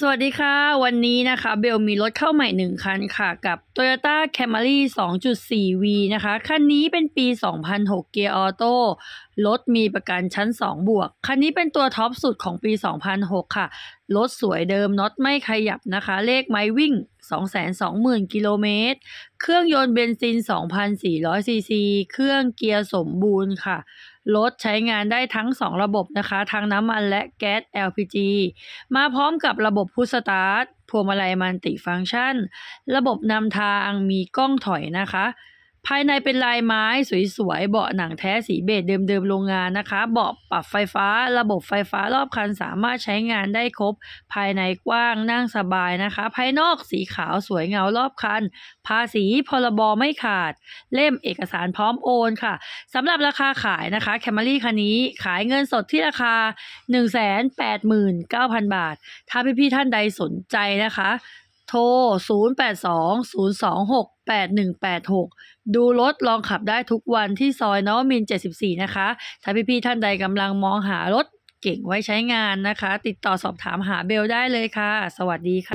สวัสดีค่ะ วันนี้นะคะ เบลมีรถเข้าใหม่หนึ่งคันค่ะ กับ Toyota Camry 2.4V นะคะ คันนี้เป็นปี 2006 เกียร์ออโต้ รถมีประกันชั้น 2 บวก คันนี้เป็นตัวท็อปสุดของปี 2006 ค่ะ รถสวยเดิมน็อตไม่ขยับนะคะ เลขไม้วิ่ง 220,000 กิโลเมตร เครื่องยนต์เบนซิน 2,400 ซีซี เครื่องเกียร์สมบูรณ์ค่ะ รถใช้งานได้ทั้ง 2 ระบบนะคะ ทั้งน้ำมันและแก๊ส LPG มาพร้อมกับระบบพุชสตาร์ท พวงมาลัยมันติฟังก์ชัน ระบบนำทางมีกล้องถอยนะคะ ภายในเป็นลายไม้สวยๆ เบาะหนังแท้สีเบจเดิมๆ โรงงานนะคะ เบาะปรับไฟฟ้า ระบบไฟฟ้ารอบคันสามารถใช้งานได้ครบ ภายในกว้างนั่งสบายนะคะ ภายนอกสีขาวสวยเงารอบคัน ภาษีพรบไม่ขาด เล่มเอกสารพร้อมโอนค่ะสำหรับราคาขายนะคะแคมรี่คันนี้ขายเงินสดที่ราคา 189,000 บาท ถ้าพี่ๆท่านใดสนใจนะคะ โทร 0820268186 ดูรถลองขับได้ทุกวันที่ซอยนวมิน 74 นะคะ ถ้าพี่ๆท่านใดกำลังมองหารถเก่งไว้ใช้งานนะคะ ติดต่อสอบถามหาเบลได้เลยค่ะ สวัสดีค่ะ